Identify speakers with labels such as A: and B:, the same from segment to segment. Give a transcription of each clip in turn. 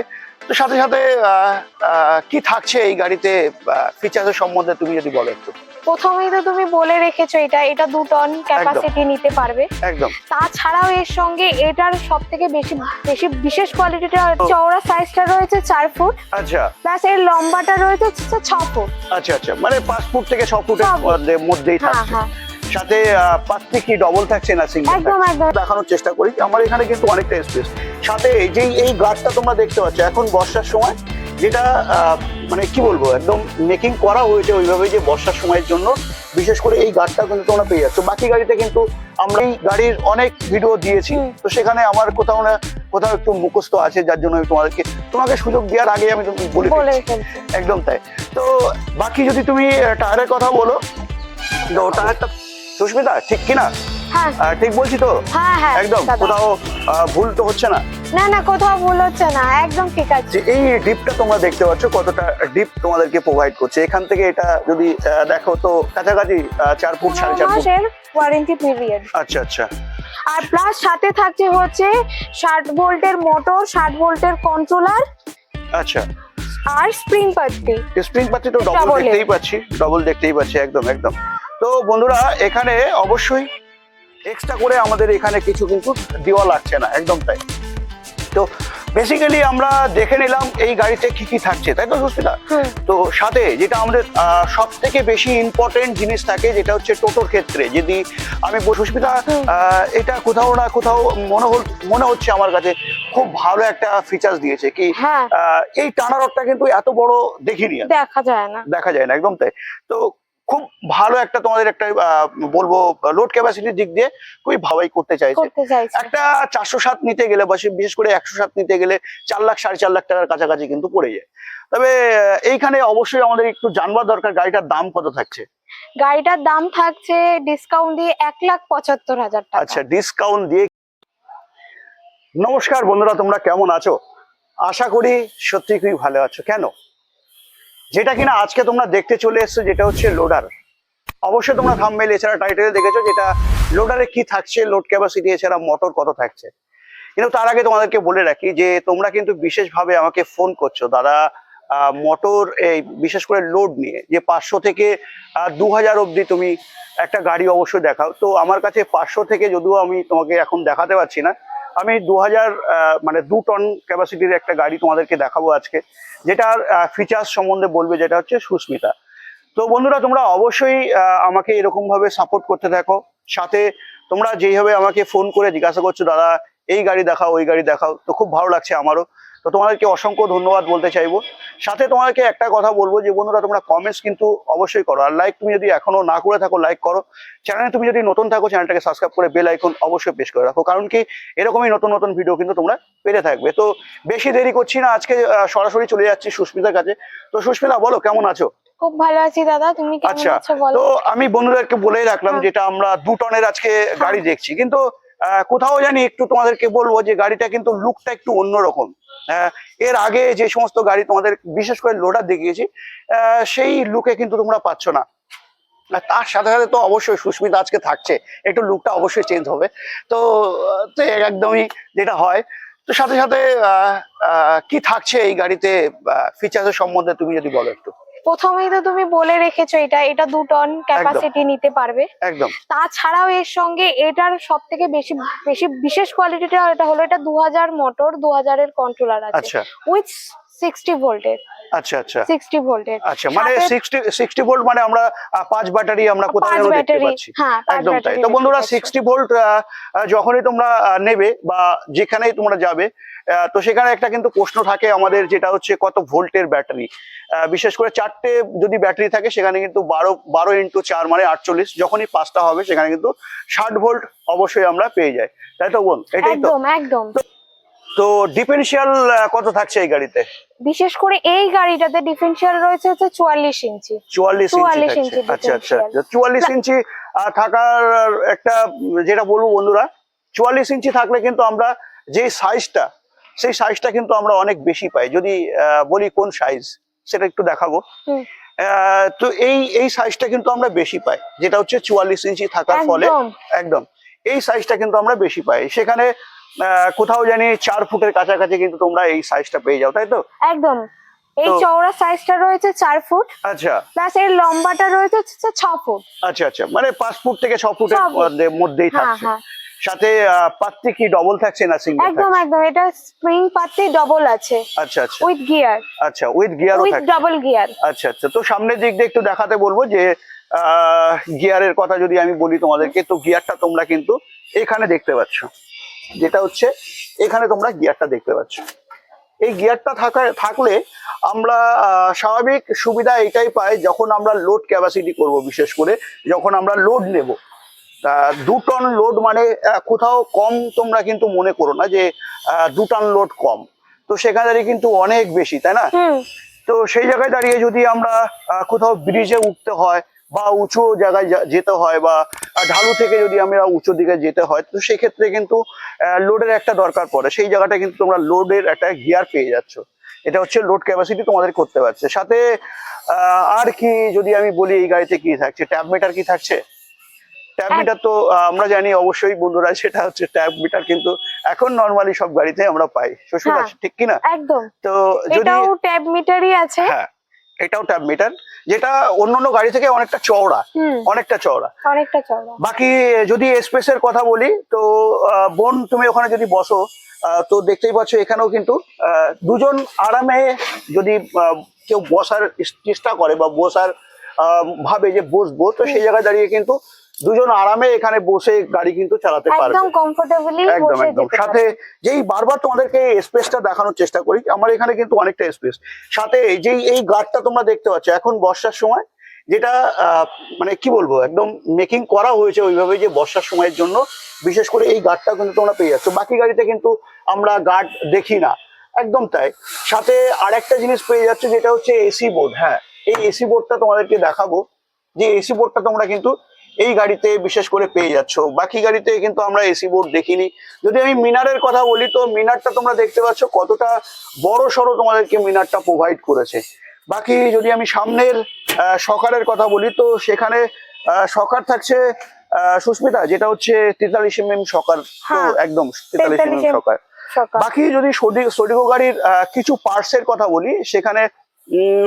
A: হয়। তো সাথে সাথে কি থাকছে এই গাড়িতে ফিচার্সের সম্বন্ধে তুমি যদি বলো একটু।
B: প্রথমেই তো তুমি বলে রেখেছো এটা এটা দু টন ক্যাপাসিটি নিতে পারবে।
A: একদম।
B: তাছাড়াও এর সঙ্গে এটার সব থেকে বেশি বেশি বিশেষ কোয়ালিটিটা চওড়া সাইজটা রয়েছে চার ফুট।
A: আচ্ছা।
B: প্লাস এর লম্বাটা রয়েছে ছ ফুট।
A: আচ্ছা আচ্ছা। মানে পাঁচ ফুট থেকে ছ ফুটের মধ্যেই
B: হ্যাঁ
A: থাকছে।
B: হ্যাঁ।
A: সাথে পাঁচটি কি ডবল থাকছে না সিঙ্গেল দেখানোর চেষ্টা করি। আমার এখানে কিন্তু অনেকটা স্পেস সাথে এই যে এই গাছটা তোমরা দেখতে পাচ্ছ এখন বর্ষার সময় যেটা মানে কি বলব একদম মেকিং করা হয়েছে ওইভাবে যে বর্ষার সময়ের জন্য। বিশেষ করে এই গাছটা কিন্তু তোমরা পেয়ে যাচ্ছ। বাকি গাড়িতে কিন্তু আমরা এই গাড়ির অনেক ভিডিও দিয়েছি। তো সেখানে আমার কোথাও না কোথাও একটু মুখস্থ আছে যার জন্য আমি তোমাদেরকে তোমাকে সুযোগ দেওয়ার আগে আমি তুমি বলে একদম তাই। তো বাকি যদি তুমি টায়ারের কথা বলো তো টায়ারটা সুস্মিতা ঠিক কিনা?
B: হ্যাঁ।
A: আহ, ঠিক বলছি তো?
B: হ্যাঁ হ্যাঁ
A: একদম
B: দাদা।
A: কোথাও আহ, ভুল তো হচ্ছে না?
B: না না কোথাও ভুল হচ্ছে না একদম ঠিক আছে।
A: যে এই ডিপটা তোমরা দেখতে পাচ্ছ কতটা ডিপ তোমাদেরকে প্রোভাইড করছে। এখান থেকে এটা যদি আহ, দেখো তো কাছাকাছি আহ, চার ফুট সাড়ে চার ফুট।
B: মাসের ওয়ারেন্টি পিরিয়ড
A: আচ্ছা আচ্ছা।
B: আর প্লাস সাথে থাকছে হচ্ছে ষাট ভোল্টের মোটর ষাট ভোল্টের কন্ট্রোলার
A: আচ্ছা।
B: আর স্প্রিং পাত্তি
A: স্প্রিং পাচ্ছি তো ডবল
B: Double।
A: দেখতেই পাচ্ছি ডবল দেখতেই পাচ্ছি একদম একদম। তো বন্ধুরা এখানে অবশ্যই এক্সট্রা করে আমাদের এখানে কিছু কিন্তু দেওয়া লাগছে না একদম তাই। তো বেসিক্যালি আমরা দেখে নিলাম এই গাড়িতে কি কি থাকছে তাই তো সুস্মিতা? তো সাথে যেটা আমাদের সব থেকে বেশি ইম্পর্টেন্ট জিনিস থাকে যেটা হচ্ছে টোটোর ক্ষেত্রে যদি আমি সুস্মিতা আহ, এটা কোথাও না কোথাও মনে হল মনে হচ্ছে আমার কাছে খুব ভালো একটা ফিচার্স দিয়েছে কি
B: হ্যাঁ।
A: আহ, এই টানা রডটা কিন্তু এত বড় দেখিনি
B: দেখা যায় না।
A: দেখা যায় না একদম তাই। তো খুব ভালো একটা তোমাদের একটা বলব লোড ক্যাপাসিটির দিক দিয়ে খুবই ভালোই করতে চাইছে। একটা চারশো সাত নিতে গেলে বা বিশেষ করে একশো সাত নিতে গেলে চার লাখ সাড়ে চার লাখ টাকার কাছাকাছি কিন্তু পড়ে যায়। তবে এইখানে অবশ্যই আমাদের একটু জানবার দরকার গাড়িটার দাম কত থাকছে?
B: গাড়িটার দাম থাকছে ডিসকাউন্ট দিয়ে এক লাখ পঁচাত্তর হাজার টাকা।
A: আচ্ছা ডিসকাউন্ট দিয়ে নমস্কার বন্ধুরা তোমরা কেমন আছো? আশা করি সত্যি খুবই ভালো আছো। কেন? যেটা কিনা আজকে তোমরা দেখতে চলে এসছো যেটা হচ্ছে লোডার অবশ্যই তোমরা থাম্বনেল এছাড়া টাইটেলে দেখেছ যেটা লোডারে কি থাকছে লোড ক্যাপাসিটি এছাড়া মোটর কত থাকছে। কিন্তু তার আগে তোমাদেরকে বলে রাখি যে তোমরা কিন্তু বিশেষভাবে আমাকে ফোন করছ। দাদা মোটর এই বিশেষ করে লোড নিয়ে যে পাঁচশো থেকে দু হাজার অবধি তুমি একটা গাড়ি অবশ্যই দেখাও। তো আমার কাছে পাঁচশো থেকে যদিও আমি তোমাকে এখন দেখাতে পারছি না আমি দু হাজার মানে দু টন ক্যাপাসিটির একটা গাড়ি তোমাদেরকে দেখাবো আজকে, যেটার ফিচার্স সম্বন্ধে বলবে যেটা হচ্ছে সুস্মিতা। তো বন্ধুরা, তোমরা অবশ্যই আমাকে এরকমভাবে সাপোর্ট করতে থাকো। সাথে তোমরা যেইভাবে আমাকে ফোন করে জিজ্ঞাসা করছ, দাদা, এই গাড়ি দেখাও, ওই গাড়ি দেখাও, তো খুব ভালো লাগছে আমারও। তো তোমাদেরকে অসংখ্য ধন্যবাদ বলতে চাইব। সাথে তোমাদেরকে একটা কথা বলব যে বন্ধুরা তোমরা কমেন্টস কিন্তু অবশ্যই করো। আর লাইক তুমি যদি এখনও না করে থাকো লাইক করো। চ্যানেলে তুমি যদি নতুন থাকো চ্যানেলটাকে সাবস্ক্রাইব করে বেল আইকন অবশ্যই প্রেস করে রাখো। কারণ কি এরকমই নতুন নতুন ভিডিও কিন্তু তোমরা পেতে থাকবে। তো বেশি দেরি করছি না আজকে সরাসরি চলে যাচ্ছি সুস্মিতার কাছে। তো সুস্মিতা বলো কেমন আছো?
B: খুব ভালো আছি দাদা তুমি কেমন
A: আচ্ছা
B: আছো বলো?
A: তো আমি বন্ধুদেরকে বলেই রাখলাম
B: হ্যাঁ।
A: যেটা আমরা দু টনের আজকে গাড়ি দেখছি। কিন্তু কোথাও জানি একটু তোমাদেরকে বলব যে গাড়িটা কিন্তু লুকটা একটু অন্যরকম। এর আগে যে সমস্ত গাড়ি তোমাদের বিশেষ করে লোডার দেখিয়েছি সেই লুকে কিন্তু তোমরা পাচ্ছ না। তার সাথে সাথে তো অবশ্যই সুস্মিতা আজকে থাকছে, একটু লুকটা অবশ্যই চেঞ্জ হবে। তো একদমই যেটা হয়, তো সাথে সাথে কি থাকছে এই গাড়িতে ফিচার্সের সম্বন্ধে তুমি যদি বলো একটু।
B: প্রথমেই তো তুমি বলে রেখেছো এটা এটা দু টন ক্যাপাসিটি নিতে পারবে।
A: একদম।
B: তাছাড়াও এর সঙ্গে এটার সব থেকে বেশি বেশি বিশেষ কোয়ালিটিটা এটা হলো এটা দু হাজার মোটর দু হাজারের কন্ট্রোলার আছে।
A: আচ্ছা।
B: উইথ সিক্সটি ভোল্টের।
A: আচ্ছা আচ্ছা।
B: সিক্সটি ভোল্টের।
A: আচ্ছা মানে
B: সাথে-
A: সিক্সটি সিক্সটি ভোল্ট মানে আমরা পাঁচ ব্যাটারি আমরা কোথাও
B: পাঁচ
A: দেখতে পাচ্ছি।
B: হ্যাঁ
A: একদম তাই। তো বন্ধুরা
B: দেখতে পাচ্ছ।
A: সিক্সটি ভোল্ট যখনই তোমরা নেবে বা যেখানেই তোমরা যাবে তো সেখানে একটা কিন্তু প্রশ্ন থাকে আমাদের যেটা হচ্ছে কত ভোল্টের ব্যাটারি। বিশেষ করে চারটে যদি ব্যাটারি থাকে সেখানে কিন্তু বারো বারো ইন্টু চার মানে আটচল্লিশ। যখনই পাঁচটা হবে সেখানে কিন্তু ষাট ভোল্ট অবশ্যই আমরা পেয়ে যাই। তাই তো বোন এটাই তো।
B: একদম একদম।
A: তো ডিফারেন্সিয়াল কত থাকছে এই গাড়িতে?
B: বিশেষ করে এই গাড়িটাতে ডিফারেন্সিয়াল রয়েছে হচ্ছে চুয়াল্লিশ ইঞ্চি।
A: চুয়াল্লিশ ইঞ্চি
B: 44 ইঞ্চি
A: আচ্ছা আচ্ছা। চুয়াল্লিশ ইঞ্চি থাকার একটা যেটা বলব বন্ধুরা চুয়াল্লিশ ইঞ্চি থাকলে কিন্তু আমরা যে সাইজটা সেই সাইজটা কিন্তু আমরা অনেক বেশি পাই। যদি আহ, বলি কোন সাইজ সেটা একটু দেখাবো। আহ, তো এই এই সাইজটা কিন্তু আমরা বেশি পাই যেটা হচ্ছে চুয়াল্লিশ ইঞ্চি থাকার ফলে।
B: একদম।
A: এই সাইজটা কিন্তু আমরা বেশি পাই। সেখানে কোথাও জানি চার ফুটের কাছাকাছি কিন্তু তোমরা এই সাইজটা পেয়ে যাও তাই তো?
B: একদম। এই চওড়া সাইজটা রয়েছে চার ফুট।
A: আচ্ছা।
B: প্লাস এর লম্বাটা রয়েছে ছ ফুট।
A: আচ্ছা আচ্ছা। মানে পাঁচ ফুট থেকে ছ ফুটের
B: ফুট।
A: মধ্যেই
B: হ্যাঁ
A: থাকছে।
B: হ্যাঁ।
A: সাথে পাত্তি কি ডবল থাকছে না সিঙ্গেল
B: একদম একদম। এটা স্প্রিং পাতি ডবল আছে।
A: আচ্ছা আচ্ছা।
B: উইথ গিয়ার
A: আচ্ছা উইথ গিয়ারও
B: থাকে
A: উইথ
B: ডাবল গিয়ার
A: আচ্ছা আচ্ছা। তো সামনের দিক দিয়ে একটু দেখাতে বলব যে গিয়ারের কথা যদি আমি বলি তোমাদেরকে তো গিয়ারটা তোমরা কিন্তু এখানে দেখতে পাচ্ছ। যেটা হচ্ছে এখানে তোমরা গিয়ারটা দেখতে পাচ্ছ। এই গিয়ারটা থাকা থাকলে আমরা স্বাভাবিক সুবিধা এটাই পাই যখন আমরা লোড ক্যাপাসিটি করব বিশেষ করে যখন আমরা লোড নেব। তা দু টন লোড মানে কোথাও কম তোমরা কিন্তু মনে করো না যে আহ, দু টন লোড কম। তো সেখানে দাঁড়িয়ে কিন্তু অনেক বেশি তাই না? তো সেই জায়গায় দাঁড়িয়ে যদি আমরা কোথাও ব্রিজে উঠতে হয় বা উঁচু জায়গায় যেতে হয় বা ঢালু থেকে যদি আমরা উঁচু দিকে যেতে হয় তো সেক্ষেত্রে কিন্তু লোডের একটা দরকার পড়ে। সেই জায়গাটা কিন্তু তোমরা লোডের একটা গিয়ার পেয়ে যাচ্ছ। এটা হচ্ছে লোড ক্যাপাসিটি তোমাদের করতে পারছে। সাথে আর কি যদি আমি বলি এই গাড়িতে কি থাকছে? ট্যাব মিটার কি থাকছে? ট্যাব মিটার তো আমরা জানি অবশ্যই বন্ধুরা সেটা হচ্ছে ট্যাব মিটার কিন্তু এখন নর্মালি সব গাড়িতে আমরা পাই। শ্বশুর
B: হ্যাঁ।
A: ঠিক কি না
B: একদম।
A: তো যদি
B: ট্যাব মিটারই আছে।
A: হ্যাঁ এটাও ট্যাব মিটার যেটা অন্য অন্য গাড়ি থেকে অনেকটা চওড়া অনেকটা চওড়া।
B: অনেকটা চওড়া।
A: বাকি যদি স্পেস এর কথা বলি তো বোন তুমি ওখানে যদি বসো আহ, তো দেখতেই পাচ্ছ এখানেও কিন্তু আহ, দুজন আরামে যদি কেউ বসার চেষ্টা করে বা বসার আহ, ভাবে যে বসবো তো সেই জায়গায় দাঁড়িয়ে কিন্তু দুজন আরামে এখানে বসে গাড়ি কিন্তু চালাতে পারবে।
B: একদম কমফোর্টেবলি
A: একদম। একদম সাথে যেই বারবার তোমাদেরকে স্পেসটা দেখানোর চেষ্টা করি আমার এখানে কিন্তু অনেকটা স্পেস সাথে যেই এই গার্ডটা তোমরা দেখতে পাচ্ছ এখন বর্ষার সময় যেটা মানে কি বলব একদম মেকিং করা হয়েছে ওইভাবে যে বর্ষার সময়ের জন্য। বিশেষ করে এই গার্ডটা কিন্তু তোমরা পেয়ে যাচ্ছ। বাকি গাড়িতে কিন্তু আমরা গার্ড দেখি না। একদম তাই। সাথে আরেকটা জিনিস পেয়ে যাচ্ছে যেটা হচ্ছে এসি বোর্ড হ্যাঁ এই এসি বোর্ডটা তোমাদেরকে দেখাবো। যে এসি বোর্ডটা তোমরা কিন্তু এই গাড়িতে বিশেষ করে পেয়ে যাচ্ছ। বাকি গাড়িতে কিন্তু আমরা এসি বোর্ড দেখিনি। যদি আমি মিনারের কথা বলি তো মিনারটা তোমরা দেখতে পাচ্ছ কতটা বড় সড়ো তোমাদেরকে মিনারটা প্রোভাইড করেছে। বাকি যদি আমি সামনের সকারের কথা বলি তো সেখানে আহ, সকার থাকছে সুস্মিতা যেটা হচ্ছে তেতাল্লিশ এম এম সকার
B: হ্যাঁ,
A: একদম তেতাল্লিশ এম
B: 43
A: সকার। বাকি যদি সডি- সডিগো গাড়ির কিছু পার্টসের কথা বলি সেখানে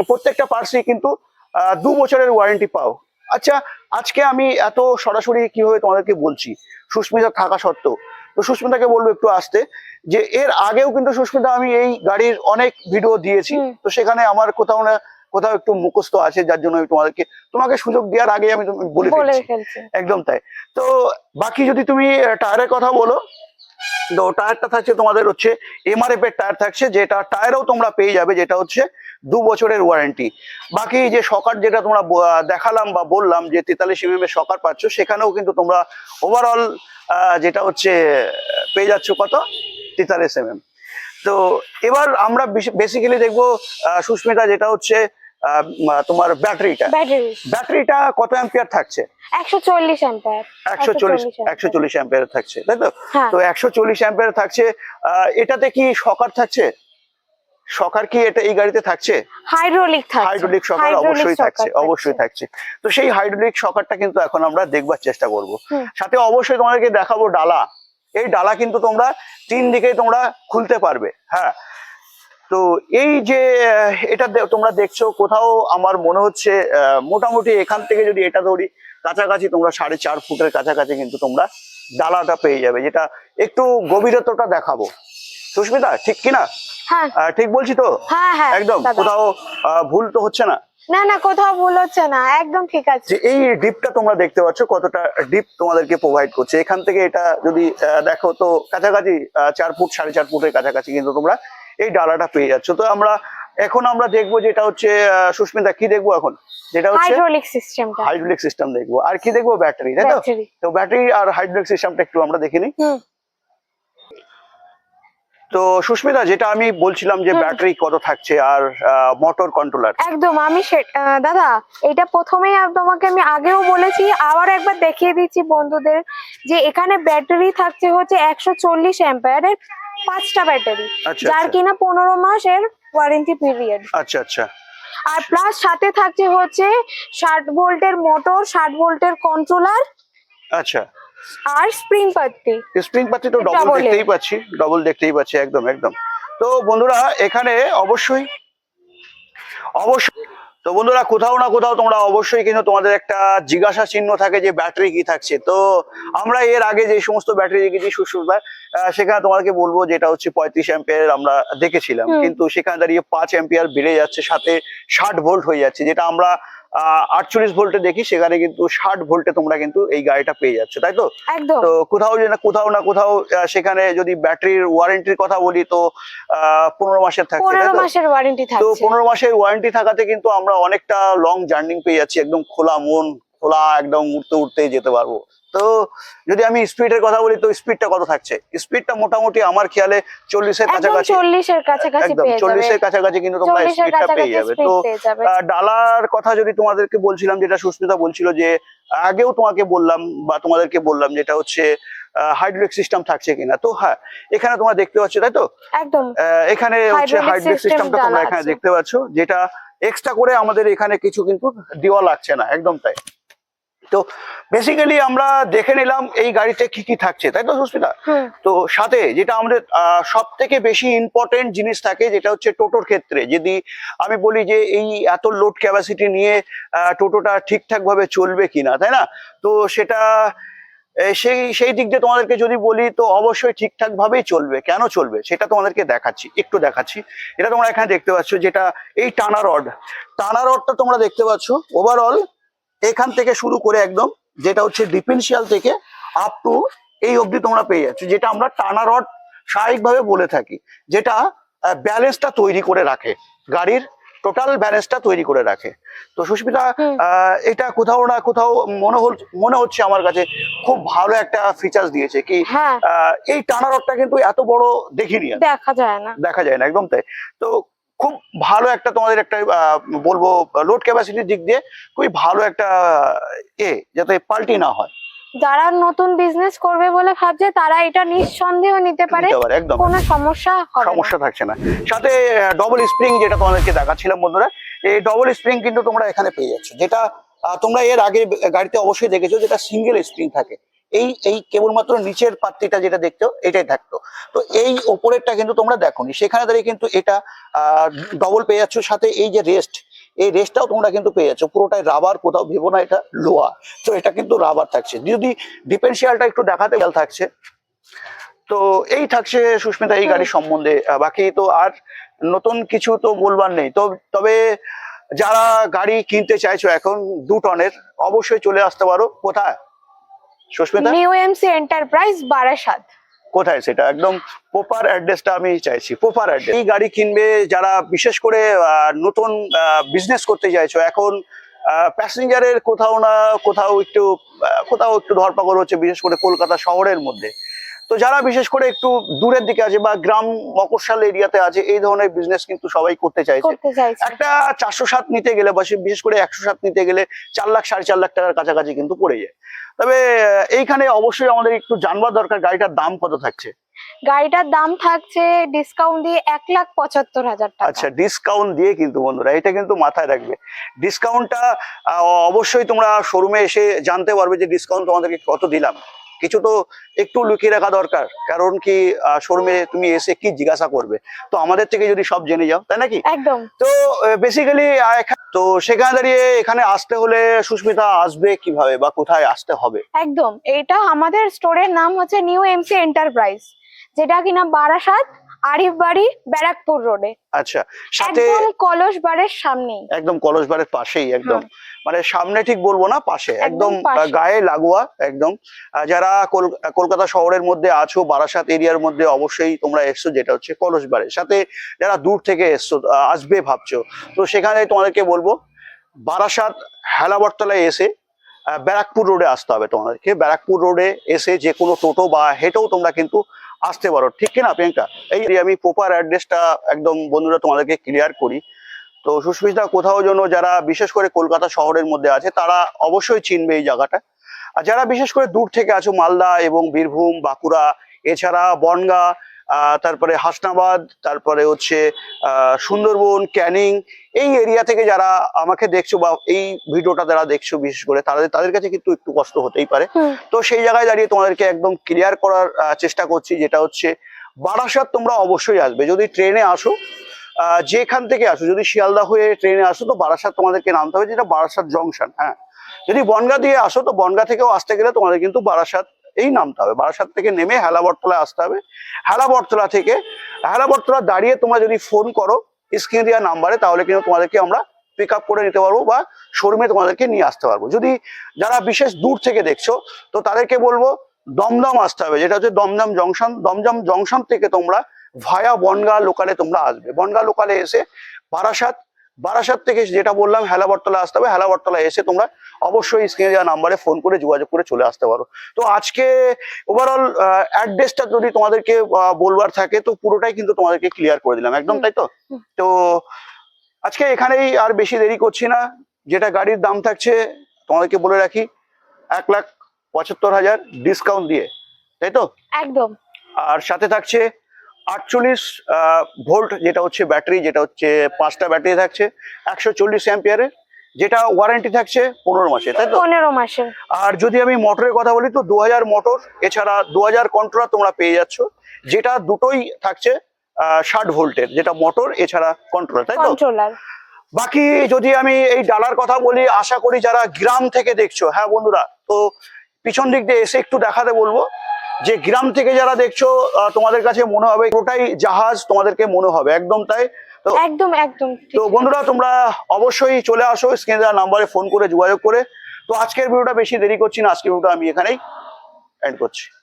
A: প্রত্যেকটা পার্টসই কিন্তু আহ, দু বছরের ওয়ারেন্টি পাও। আচ্ছা আজকে আমি এত সরাসরি কীভাবে তোমাদেরকে বলছি? সুস্মিতা থাকা সত্ত্বেও। তো সুস্মিতাকে বলব একটু আসতে যে এর আগেও কিন্তু সুস্মিতা আমি এই গাড়ির অনেক ভিডিও দিয়েছি। তো সেখানে আমার কোথাও না কোথাও একটু মুখস্থ আছে যার জন্য আমি তোমাদেরকে তোমাকে সুযোগ দেওয়ার আগে আমি বলে ফেলছি। একদম তাই। তো বাকি যদি তুমি টায়ারের কথা বলো তো টায়ারটা থাকছে তোমাদের হচ্ছে এমআরএফ এর টায়ার থাকছে, যেটা টায়ারও তোমরা পেয়ে যাবে, যেটা হচ্ছে দু বছরের ওয়ারেন্টি বাকি যে সকার যেটা তোমরা দেখালাম বা বললাম যে তেতাল্লিশ এম এর সকার পাচ্ছ, সেখানেও কিন্তু তোমরা ওভারঅল যেটা হচ্ছে, পেয়ে যাচ্ছ কত? তেতাল্লিশ এম তো এবার আমরা বেসিক্যালি দেখব সুস্মিতা যেটা হচ্ছে তোমার ব্যাটারিটা? ব্যাটারিটা কত অ্যাম্পিয়ার থাকছে?
B: অ্যাম্পায়ার।
A: থাকছে তাই তো?
B: হ্যাঁ।
A: তো অ্যাম্পিয়ার থাকছে এটাতে কি থাকছে? কি এটা এই গাড়িতে থাকছে?
B: হাইড্রোলিক থাকছে।
A: হাইড্রোলিক সকার অবশ্যই থাকছে অবশ্যই থাকছে। তো সেই হাইড্রোলিক সকারটা কিন্তু এখন আমরা দেখবার চেষ্টা করব। সাথে অবশ্যই তোমাদেরকে দেখাবো ডালা। এই ডালা কিন্তু তোমরা তিন দিকেই তোমরা খুলতে পারবে হ্যাঁ? তো এই যে এটা তোমরা দেখছ কোথাও আমার মনে হচ্ছে মোটামুটি এখান থেকে যদি এটা ধরি কাছাকাছি তোমরা সাড়ে চার ফুটের কাছাকাছি কিন্তু তোমরা ডালাটা পেয়ে যাবে যেটা একটু গভীরতাটা দেখাবো। সুস্মিতা ঠিক কিনা?
B: হ্যাঁ।
A: ঠিক বলছি তো?
B: হ্যাঁ হ্যাঁ
A: একদম কোথাও ভুল তো হচ্ছে না?
B: না না কোথাও ভুল হচ্ছে না একদম ঠিক আছে।
A: এই ডিপটা তোমরা দেখতে পাচ্ছ কতটা ডিপ তোমাদেরকে প্রোভাইড করছে। এখান থেকে এটা যদি আহ, দেখো তো কাছাকাছি চার ফুট সাড়ে চার ফুটের কাছাকাছি কিন্তু তোমরা এই ডালাটা পেয়ে যাচ্ছ। তো আমরা এখন আমরা দেখব যেটা হচ্ছে সুস্মিতা কি দেখব এখন? যেটা হচ্ছে
B: হাইড্রোলিক সিস্টেমটা
A: হাইড্রোলিক সিস্টেম দেখব। আর কি দেখব? ব্যাটারি তাই তো?
B: ব্যাটারি
A: তো ব্যাটারি আর হাইড্রোলিক সিস্টেমটা একটু আমরা দেখে নিই। তো সুস্মিতা যেটা আমি বলছিলাম যে ব্যাটারি কত থাকছে আর মোটর কন্ট্রোলার
B: একদম আমি দাদা এটা প্রথমেই আম- তোমাকে আমি আগেও বলেছি আবার একবার দেখিয়ে দিচ্ছি বন্ধুদের যে এখানে ব্যাটারি থাকছে হচ্ছে একশো চল্লিশ অ্যাম্পায়ারের পাঁচটা ব্যাটারি
A: আচ্ছা
B: যার
A: আচ্ছা
B: কিনা পনেরো মাসের ওয়ারেন্টি পিরিয়ড
A: আচ্ছা আচ্ছা।
B: আর প্লাস সাথে থাকছে হচ্ছে ষাট ভোল্টের মোটর ষাট ভোল্টের কন্ট্রোলার
A: আচ্ছা।
B: আর স্প্রিং পাত্তি।
A: স্প্রিং পাচ্ছি তো ডবল দেখতেই পাচ্ছি ডবল দেখতেই পাচ্ছি একদম একদম। তো বন্ধুরা এখানে অবশ্যই অবশ্যই তো বন্ধুরা কোথাও না কোথাও তোমরা অবশ্যই কিন্তু তোমাদের একটা জিজ্ঞাসা চিহ্ন থাকে যে ব্যাটারি কি থাকছে। তো আমরা এর আগে যে সমস্ত ব্যাটারি দেখেছি সুসুদা সেখানে তোমাকে বলব যেটা হচ্ছে পঁয়ত্রিশ অ্যাম্পিয়ার আমরা দেখেছিলাম। কিন্তু সেখানে দাঁড়িয়ে পাঁচ অ্যাম্পিয়ার বেড়ে যাচ্ছে সাথে ষাট ভোল্ট হয়ে যাচ্ছে যেটা আমরা আটচল্লিশ ভোল্টে দেখি সেখানে কিন্তু ষাট ভোল্টে তোমরা কিন্তু এই গাড়িটা পেয়ে যাচ্ছ তাই তো? তো কোথাও যে না কোথাও না কোথাও সেখানে যদি ব্যাটারির ওয়ারেন্টির কথা বলি তো আহ, পনেরো মাসের থাকছে তো? পনেরো মাসের ওয়ারেন্টি থাকাতে কিন্তু আমরা অনেকটা লং জার্নি পেয়ে যাচ্ছি একদম খোলা মন খোলা একদম উঠতে উঠতে যেতে পারব। তো যদি আমি স্পিডের কথা বলি তো স্পিডটা কত থাকছে? স্পিডটা মোটামুটি আমার খেয়ালে চল্লিশের কাছাকাছি।
B: চল্লিশের কাছাকাছি
A: একদম চল্লিশের কাছাকাছি কিন্তু তোমরা স্পিডটা পেয়ে যাবে। তো ডালার কথা যদি তোমাদেরকে বলছিলাম যেটা সুস্মিতা বলছিল যে আগেও তোমাকে বললাম বা তোমাদেরকে বললাম যেটা হচ্ছে হাইড্রোলিক সিস্টেম থাকছে কিনা। তো হ্যাঁ এখানে তোমরা দেখতে পাচ্ছ তাই তো?
B: একদম।
A: এখানে হচ্ছে হাইড্রোলিক সিস্টেমটা তোমরা এখানে দেখতে পাচ্ছ যেটা এক্সট্রা করে আমাদের এখানে কিছু কিন্তু দেওয়া লাগছে না একদম তাই। তো বেসিক্যালি আমরা দেখে নিলাম এই গাড়িতে কি কি থাকছে তাই তো সুস্মিতা? তো সাথে যেটা আমাদের সব থেকে বেশি ইম্পর্টেন্ট জিনিস থাকে যেটা হচ্ছে টোটোর ক্ষেত্রে। যদি আমি বলি যে এই এত লোড ক্যাপাসিটি নিয়ে টোটোটা ঠিকঠাক ভাবে চলবে কিনা তাই না? তো সেটা সেই সেই দিক দিয়ে তোমাদেরকে যদি বলি তো অবশ্যই ঠিকঠাক ভাবেই চলবে। কেন চলবে? সেটা তোমাদেরকে দেখাচ্ছি একটু দেখাচ্ছি। এটা তোমরা এখানে দেখতে পাচ্ছ যেটা এই টানা রড। টানা রডটা তোমরা দেখতে পাচ্ছ। ওভারঅল এখান থেকে শুরু করে একদম যেটা হচ্ছে ডিফেন্সিয়াল থেকে আপ টু এই অবধি তোমরা পেয়ে যাচ্ছ যেটা আমরা টানা রড স্বাভাবিকভাবে বলে থাকি যেটা ব্যালেন্সটা তৈরি করে রাখে গাড়ির টোটাল ব্যালেন্সটা তৈরি করে রাখে। তো সুস্মিতা আহ, এটা কোথাও না কোথাও মনে হল মনে হচ্ছে আমার কাছে খুব ভালো একটা ফিচার্স দিয়েছে কি
B: হ্যাঁ।
A: আহ, এই টানা রডটা কিন্তু এত বড় দেখিনি
B: দেখা যায় না।
A: দেখা যায় না একদম তাই। তো খুব ভালো একটা তোমাদের একটা বলব লোড ক্যাপাসিটির দিক দিয়ে খুবই ভালো একটা এ যাতে পাল্টি না হয়।
B: যারা নতুন বিজনেস করবে বলে ভাবছে তারা এটা নিঃসন্দেহ নিতে পারে। কোনো সমস্যা হবে
A: সমস্যা থাকছে না। সাথে ডবল স্প্রিং যেটা তোমাদেরকে দেখাচ্ছিলাম বন্ধুরা এই ডবল স্প্রিং কিন্তু তোমরা এখানে পেয়ে যাচ্ছ। যেটা তোমরা এর আগে গাড়িতে অবশ্যই দেখেছ যেটা সিঙ্গেল স্প্রিং থাকে। এই এই কেবলমাত্র নিচের পাত্রিটা যেটা দেখতো এটাই থাকতো। তো এই ওপরেরটা কিন্তু তোমরা দেখোনি। সেখানে দাঁড়িয়ে কিন্তু এটা ডবল পেয়ে যাচ্ছ। সাথে এই যে রেস্ট এই রেস্টটাও তোমরা কিন্তু পেয়ে যাচ্ছ। পুরোটাই রাবার কোথাও ভেবো না এটা লোহা। তো এটা কিন্তু রাবার থাকছে। যদি ডিফেন্সিয়ালটা একটু দেখাতে গেল থাকছে তো এই থাকছে সুস্মিতা এই। গাড়ির সম্বন্ধে। বাকি তো আর নতুন কিছু তো বলবার নেই। তো তবে যারা গাড়ি কিনতে চাইছো এখন দু টনের অবশ্যই চলে আসতে পারো। কোথায়? Susmita?
B: New MC enterprise Barasat.
A: কোথায় সেটা? একদম প্রপার অ্যাড্রেসটা আমি চাইছি প্রপার অ্যাড্রেস এই গাড়ি কিনবে যারা বিশেষ করে নতুন বিজনেস করতে চাইছো এখন প্যাসেঞ্জারের কোথাও না কোথাও একটু কোথাও একটু ধরপাকড় হচ্ছে বিশেষ করে কলকাতা শহরের মধ্যে। তো যারা বিশেষ করে একটু দূরের দিকে আছে বা গ্রাম মকরশাল এরিয়াতে আছে এই ধরনের বিজনেস কিন্তু সবাই করতে চাইছে। একটা চারশো সাত নিতে গেলে বা বিশেষ করে একশো সাত নিতে গেলে চার লাখ সাড়ে চার লাখ টাকার কাছাকাছি কিন্তু পড়ে যায়। তবে এইখানে অবশ্যই আমাদের একটু জানবার দরকার গাড়িটার দাম কত থাকছে?
B: গাড়িটার দাম থাকছে ডিসকাউন্ট দিয়ে এক লাখ পঁচাত্তর হাজার টাকা।
A: আচ্ছা ডিসকাউন্ট দিয়ে কিন্তু বন্ধুরা এটা কিন্তু মাথায় রাখবে। ডিসকাউন্টটা অবশ্যই তোমরা শোরুমে এসে জানতে পারবে যে ডিসকাউন্ট তোমাদেরকে কত দিলাম। কিছু তো একটু লুকিয়ে রাখা দরকার। কারণ কি শোরুমে তুমি এসে কি জিজ্ঞাসা করবে? তো আমাদের থেকে যদি সব জেনে যাও তাই নাকি?
B: একদম।
A: তো বেসিক্যালি তো সেখানে দাঁড়িয়ে এখানে আসতে হলে সুস্মিতা আসবে কীভাবে বা কোথায় আসতে হবে?
B: একদম। এটা আমাদের স্টোরের নাম হচ্ছে নিউ এমসি এন্টারপ্রাইজ যেটা কিনা বারাসাত আরিফ বাড়ি ব্যারাকপুর রোডে।
A: আচ্ছা সাথে
B: একদম কলস বাড়ির সামনেই।
A: একদম কলসবারের পাশেই একদম।
B: হ্যাঁ।
A: মানে সামনে ঠিক বলব না পাশে।
B: একদম
A: গায়ে লাগোয়া একদম। যারা কল- কলকাতা শহরের মধ্যে আছো বারাসাত এরিয়ার মধ্যে অবশ্যই তোমরা এসছো যেটা হচ্ছে কলসবারের সাথে যারা দূর থেকে এসছো আসবে ভাবছ তো সেখানে তোমাদেরকে বলব বারাসাত হেলাবরতলায় এসে ব্যারাকপুর রোডে আসতে হবে তোমাদেরকে। ব্যারাকপুর রোডে এসে যে কোনো টোটো বা হেঁটেও তোমরা কিন্তু আসতে পারো। ঠিক কিনা, প্রিয়াঙ্কা? এই আমি প্রপার অ্যাড্রেসটা একদম বন্ধুরা তোমাদেরকে ক্লিয়ার করি। তো সুস্মিতা, কোথাও যেন যারা বিশেষ করে কলকাতা শহরের মধ্যে আছে, তারা অবশ্যই চিনবে এই জায়গাটা। আর যারা বিশেষ করে দূর থেকে আছো, মালদা এবং বীরভূম, বাঁকুড়া, এছাড়া বনগা তারপরে হাসনাবাদ তারপরে হচ্ছে আহ, সুন্দরবন ক্যানিং এই এরিয়া থেকে যারা আমাকে দেখছ বা এই ভিডিওটা যারা দেখছ বিশেষ করে তাদের তাদের কাছে কিন্তু একটু কষ্ট হতেই পারে। তো সেই জায়গায় দাঁড়িয়ে তোমাদেরকে একদম ক্লিয়ার করার চেষ্টা করছি যেটা হচ্ছে বারাসাত তোমরা অবশ্যই আসবে। যদি ট্রেনে আসো আহ, যেখান থেকে আসো যদি শিয়ালদা হয়ে ট্রেনে আসো তো বারাসাত তোমাদেরকে নামতে হবে যেটা বারাসাত জংশন হ্যাঁ। যদি বনগা দিয়ে আসো তো বনগা থেকেও আসতে গেলে তোমাদের কিন্তু বারাসাত এই নামতে হবে। বারাসাত থেকে নেমে হেলাবরতলায় আসতে হবে। হেলাবরতলা থেকে হেলাবরতলা দাঁড়িয়ে তোমরা যদি ফোন করো স্ক্রিনে দেওয়া নাম্বারে তাহলে কিন্তু তোমাদেরকে আমরা পিক আপ করে নিতে পারব বা শোরুমে তোমাদেরকে নিয়ে আসতে পারব। যদি যারা বিশেষ দূর থেকে দেখছ, তো তাদেরকে বলব দমদম আসতে হবে, যেটা হচ্ছে দমদম জংশন দমদম জংশন থেকে তোমরা ভায়া বনগা লোকালে তোমরা আসবে। বনগা লোকালে এসে বারাসাত বারাসাত থেকে যেটা বললাম হেলাবরতলা আসতে হবে হেলাবরতলা এসে তোমরা অবশ্যই স্ক্রিনে দেওয়া নাম্বারে ফোন করে যোগাযোগ করে চলে আসতে পারো। তো আজকে ওভারঅল অ্যাড্রেসটা যদি তোমাদেরকে বলবার থাকে তো পুরোটাই কিন্তু তোমাদেরকে ক্লিয়ার করে দিলাম। একদম তাই তো? তো আজকে এখানেই আর বেশি দেরি করছি না। যেটা গাড়ির দাম থাকছে তোমাদেরকে বলে রাখি এক লাখ পঁচাত্তর হাজার ডিসকাউন্ট দিয়ে তাই তো?
B: একদম।
A: আর সাথে থাকছে আটচল্লিশ ভোল্ট যেটা হচ্ছে ব্যাটারি যেটা হচ্ছে পাঁচটা ব্যাটারি থাকছে একশো চল্লিশ অ্যাম্পিয়ারের যেটা ওয়ারেন্টি থাকছে পনেরো মাসে তাই তো?
B: পনেরো মাসের
A: আর যদি আমি মোটরের কথা বলি তো দু হাজার মোটর এছাড়া দু হাজার কন্ট্রোলার তোমরা পেয়ে যাচ্ছ যেটা দুটোই থাকছে ষাট ভোল্টের যেটা মোটর এছাড়া কন্ট্রোলার তাই তো? বাকি যদি আমি এই ডালার কথা বলি আশা করি যারা গ্রাম থেকে দেখছ হ্যাঁ বন্ধুরা তো পিছন দিক দিয়ে এসে একটু দেখাতে বলব যে গ্রাম থেকে যারা দেখছ আহ, তোমাদের কাছে মনে হবে ওটাই জাহাজ তোমাদেরকে মনে হবে। একদম তাই? তো
B: একদম একদম
A: তো বন্ধুরা তোমরা অবশ্যই চলে আসো স্ক্রিনে নাম্বারে ফোন করে যোগাযোগ করে। তো আজকের ভিডিওটা বেশি দেরি করছি না আজকের ভিডিওটা আমি এখানেই এন্ড করছি।